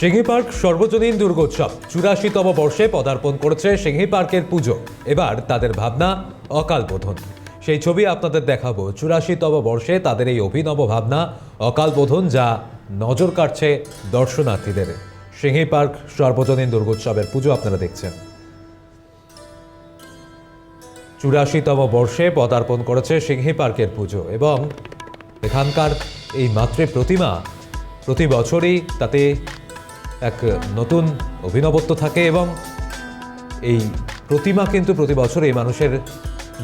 Singhi park সর্বজনীন দুর্গোৎসব। চুরাশিতম বর্ষে পদার্পণ করেছে সিংহি পার্কের পুজো। এবার তাদের ভাবনা, অকাল বোধন। সেই ছবি আপনাদের দেখাবো। চুরাশিতম বর্ষে তাদের এই অভিনব ভাবনা, অকাল বোধন যা নজর কাটছে দর্শনার্থীদের। সিংহি পার্ক সর্বজনীন দুর্গোৎসবের পুজো আপনারা দেখছেন। চুরাশিতম বর্ষে পদার্পণ করেছে সিংহি পার্কের পুজো এবং এখানকার এই মাতৃ প্রতিমা প্রতি বছরই তাতে এক নতুন অভিনবত্ব থাকে এবং এই প্রতিমা কিন্তু প্রতি বছর এই মানুষের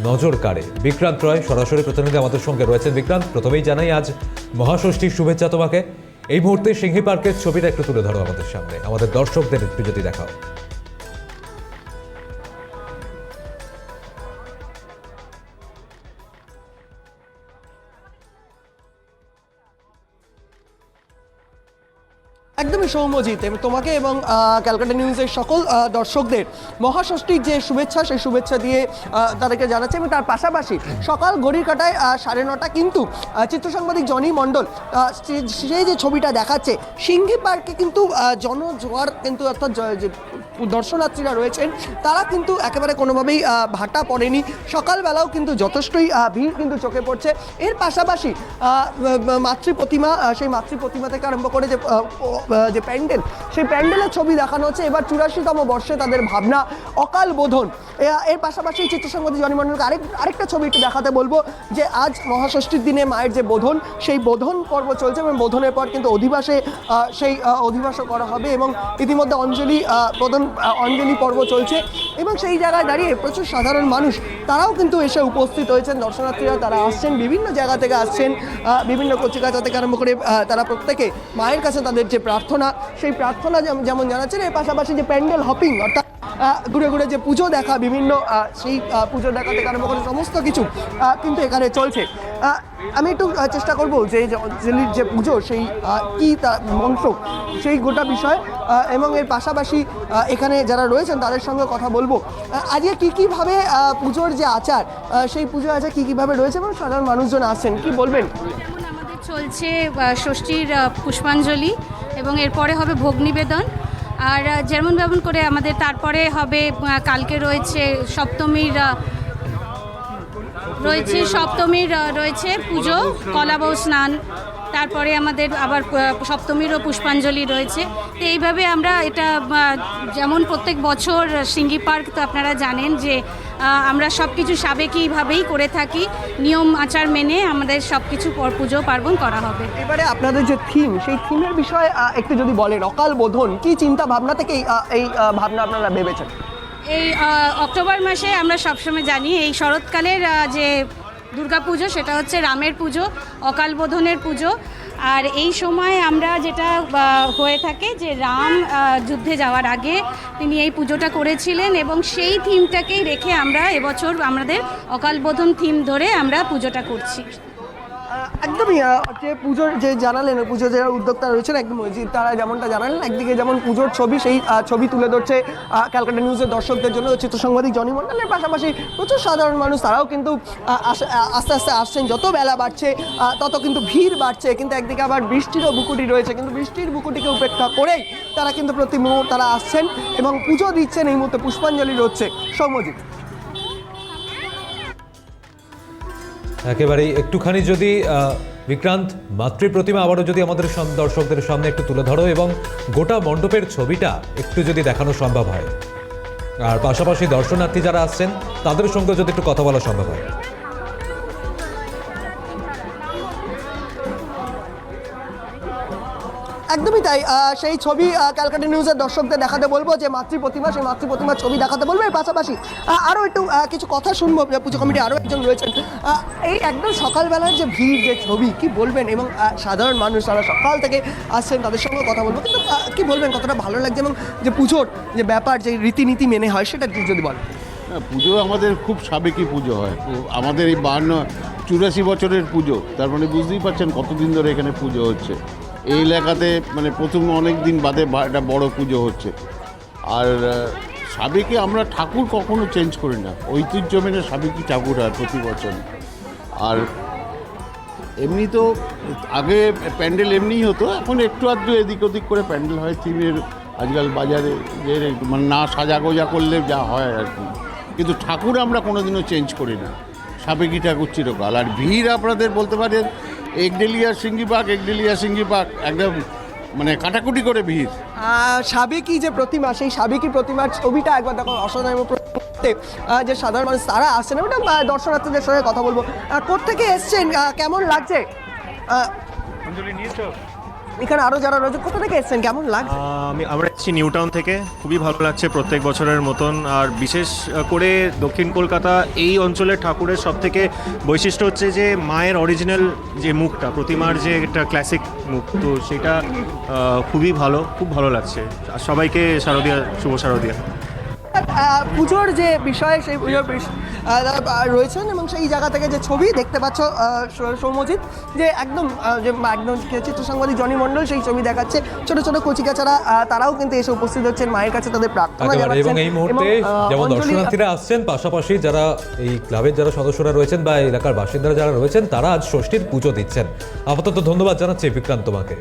নজর কাড়ে। বিক্রান্ত রয় সরাসরি প্রতিনিধি আমাদের সঙ্গে রয়েছেন। বিক্রান্ত, প্রথমেই জানাই আজ মহাষষ্ঠীর শুভেচ্ছা তোমাকে। এই মুহূর্তে সিংহী পার্কের ছবিটা একটু তুলে ধরো আমাদের সামনে। আমাদের দর্শকদের একটু যদি দেখাও। একদমই সৌম্যজিৎ এবং তোমাকে এবং ক্যালকাটা নিউজের সকল দর্শকদের মহাষষ্ঠীর যে শুভেচ্ছা, সেই শুভেচ্ছা দিয়ে তাদেরকে জানাচ্ছি এবং তার পাশাপাশি সকাল ঘড়ির কাটায় সাড়ে নটা কিন্তু চিত্র সাংবাদিক জনি মণ্ডল সেই যে ছবিটা দেখাচ্ছে সিংহি পার্কে কিন্তু জনজোয়ার কিন্তু অর্থাৎ দর্শনার্থীরা রয়েছেন, তারা কিন্তু একেবারে কোনোভাবেই ভাটা পড়েনি। সকালবেলাও কিন্তু যথেষ্টই ভিড় কিন্তু চোখে পড়ছে। এর পাশাপাশি মাতৃ প্রতিমা সেই মাতৃ প্রতিমা থেকে আরম্ভ করে যে যে প্যান্ডেল সেই প্যান্ডেলের ছবি দেখানো হচ্ছে। এবার চুরাশিতম বর্ষে তাদের ভাবনা অকাল বোধন। এর পাশাপাশি চিত্রসংগতি জনিমণ্ডলকে আরেক আরেকটা ছবি একটু দেখাতে বলব যে আজ মহাষষ্ঠীর দিনে মায়ের যে বোধন সেই বোধন পর্ব চলছে এবং বোধনের পর কিন্তু অধিবাসে সেই অধিবাসও করা হবে এবং ইতিমধ্যে অঞ্জলি আহ, অঞ্জলি পর্ব চলছে। এবং সেই জায়গায় দাঁড়িয়ে প্রচুর সাধারণ মানুষ তারাও কিন্তু এসে উপস্থিত হয়েছেন। দর্শনার্থীরা তারা আসছেন বিভিন্ন জায়গা থেকে আসছেন। বিভিন্ন কচিকাচা থেকে আরম্ভ করে তারা প্রত্যেকে মায়ের কাছে তাদের যে প্রার্থনা, সেই প্রার্থনা যেমন জানাচ্ছেন, এর পাশাপাশি যে প্যান্ডেল হপিং, অর্থাৎ ঘুরে ঘুরে যে পুজো দেখা, বিভিন্ন সেই পুজো দেখা থেকে আরম্ভ করে সমস্ত কিছু কিন্তু এখানে চলছে। আমি একটু চেষ্টা করব যে যে পুজো, সেই কি তা, মন্ত্র, সেই গোটা বিষয় এবং এর পাশাপাশি এখানে যারা রয়েছেন তাদের সঙ্গে কথা বলব। আজকে কী কীভাবে পুজোর যে আচার সেই পুজো আচার কী কীভাবে রয়েছে এবং সাধারণ মানুষজন আসছেন, কি বলবেন? আমাদের চলছে ষষ্ঠীর পুষ্পাঞ্জলি এবং এরপরে হবে ভোগ নিবেদন। আর যেমন যেমন করে আমাদের তারপরে হবে কালকে রয়েছে সপ্তমীর রয়েছে সপ্তমীর রয়েছে পুজো কলাবউ স্নান তারপরে আমাদের আবার সপ্তমীরও পুষ্পাঞ্জলি রয়েছে। তো এইভাবে আমরা এটা যেমন প্রত্যেক বছর সিঙ্গি পার্ক তো আপনারা জানেন যে আমরা সব কিছু সাবেকিভাবেই করে থাকি। নিয়ম আচার মেনে আমাদের সব কিছু পুজো পার্বণ করা হবে। এবারে আপনাদের যে থিম সেই থিমের বিষয়ে একটু যদি বলেন অকাল বোধন কি চিন্তা ভাবনা থেকে এই, ভাবনা আপনারা ভেবেছেন? এই অক্টোবর মাসে আমরা সবসময় জানি এই শরৎকালের আহ, যে দুর্গাপুজো সেটা হচ্ছে রামের পুজো অকালবোধনের পুজো। আর এই সময় আমরা যেটা হয়ে থাকে যে রাম যুদ্ধে যাওয়ার আগে তিনি এই পুজোটা করেছিলেন এবং সেই থিমটাকেই রেখে আমরা এবছর আমাদের অকালবোধন থিম ধরে আমরা পুজোটা করছি। একদমই যে পুজোর যে জানালেন, পুজোর যারা উদ্যোক্তা রয়েছেন, একদম যে তারা যেমনটা জানালেন, একদিকে যেমন পুজোর ছবি, সেই ছবি তুলে ধরছে ক্যালকাটা নিউজের দর্শকদের জন্য চিত্র সাংবাদিক জনি মণ্ডলের পাশাপাশি প্রচুর সাধারণ মানুষ, তারাও কিন্তু আস্তে আস্তে আসছেন। যত বেলা বাড়ছে তত কিন্তু ভিড় বাড়ছে, কিন্তু একদিকে আবার বৃষ্টিরও বুকুটি রয়েছে, কিন্তু বৃষ্টির বুকুটিকে উপেক্ষা করেই তারা কিন্তু প্রতি মুহূর্ত তারা আসছেন এবং পুজো দিচ্ছেন, এই মুহূর্তে পুষ্পাঞ্জলি হচ্ছে সৌম্যজিৎ। একেবারেই একটুখানি যদি বিক্রান্ত, মাতৃ প্রতিমা আবারও যদি আমাদের দর্শকদের সামনে একটু তুলে ধরো এবং গোটা মণ্ডপের ছবিটা একটু যদি দেখানো সম্ভব হয়। আর পাশাপাশি দর্শনার্থী যারা আসছেন, তাদের সঙ্গে যদি একটু কথা বলা সম্ভব হয়। একদমই তাই। সেই ছবি ক্যালকাটা নিউজের দর্শকদের দেখাতে বলব যে মাতৃ প্রতিমা সেই মাতৃ প্রতিমার ছবি দেখাতে বলব। এর পাশাপাশি আরও একটু কিছু কথা শুনব। পুজো কমিটি আরও একজন রয়েছেন। এই একদম সকালবেলার যে ভিড়, যে ছবি, কি বলবেন? এবং সাধারণ মানুষ তারা সকাল থেকে আসছেন, তাদের সঙ্গে কথা বলব। কিন্তু কি বলবেন? কতটা ভালো লাগছে এবং যে পুজোর যে ব্যাপার, যে রীতিনীতি মেনে হয়, সেটা যদি বলেন। পুজো আমাদের খুব সাবেকি পুজো হয়। আমাদের এই বান্ন, চুরাশি বছরের পুজো। তার মানে বুঝতেই পারছেন কতদিন ধরে এখানে পুজো হচ্ছে। এই এলাকাতে মানে প্রথম অনেক দিন বাদে একটা বড় পুজো হচ্ছে। আর সাবেকি আমরা ঠাকুর কখনো চেঞ্জ করি না। ঐতিহ্য মেনে সাবেকি ঠাকুর হয় প্রতি বছর। আর এমনি তো আগে প্যান্ডেল এমনিই হতো, এখন একটু আধটু এদিক ওদিক করে প্যান্ডেল হয়, থিমের আজকাল বাজারে যে মানে না সাজা গোজা করলে যা হয় আর কি। কিন্তু ঠাকুর আমরা কোনোদিনও চেঞ্জ করি না। সাবেকি ঠাকুর চিরকাল। আর ভিড় আপনাদের বলতে পারেন একডেলিয়া সিঙ্গি পাক একডেলিয়া সিঙ্গি পাক একদম মানে কাটাকুটি করে ভিড় সাবেকি যে প্রতিমা সেই সাবেকি প্রতিমার ছবিটা একবার দেখো অসাধারণ যে সাধারণ মানুষ তারা আসছেন ওটা এটা, দর্শনার্থীদের সঙ্গে কথা বলব। কোথেকে কোত্থেকে এসছেন? কেমন লাগছে? আহ, এখানে আরও যারা রয়েছে, কোথা থেকে এসছেন? কেমন লাগছে? আমি আমরা এসেছি নিউ টাউন থেকে। খুবই ভালো লাগছে প্রত্যেক বছরের মতন। আর বিশেষ করে দক্ষিণ কলকাতা, এই অঞ্চলের ঠাকুরের সব থেকে বৈশিষ্ট্য হচ্ছে যে, মায়ের অরিজিনাল যে মুখটা, প্রতিমার যে একটা ক্লাসিক মুখ, তো সেটা খুবই ভালো, খুব ভালো লাগছে। আর সবাইকে শারদীয়া, শুভ শারদীয়া। পুজোর যে বিষয় সেই পুজোর রয়েছেন এবং সেই জায়গা থেকে যে ছবি দেখতে পাচ্ছ আহ, সৌ- সৌম্যজিৎ যে একদম যে একদম চিত্র সাংবাদিক জনি মণ্ডল সেই ছবি দেখাচ্ছে। ছোট ছোট কচিকাচারা তারাও কিন্তু এসে উপস্থিত হচ্ছেন মায়ের কাছে তাদের প্রার্থনা এবং এই মুহূর্তে যেমন দর্শনার্থীরা আসছেন পাশাপাশি যারা এই ক্লাবের যারা সদস্যরা রয়েছেন বা এলাকার বাসিন্দারা যারা রয়েছেন তারা আজ ষষ্ঠীর পুজো দিচ্ছেন। আপাতত ধন্যবাদ জানাচ্ছি বিক্রান্ত তোমাকে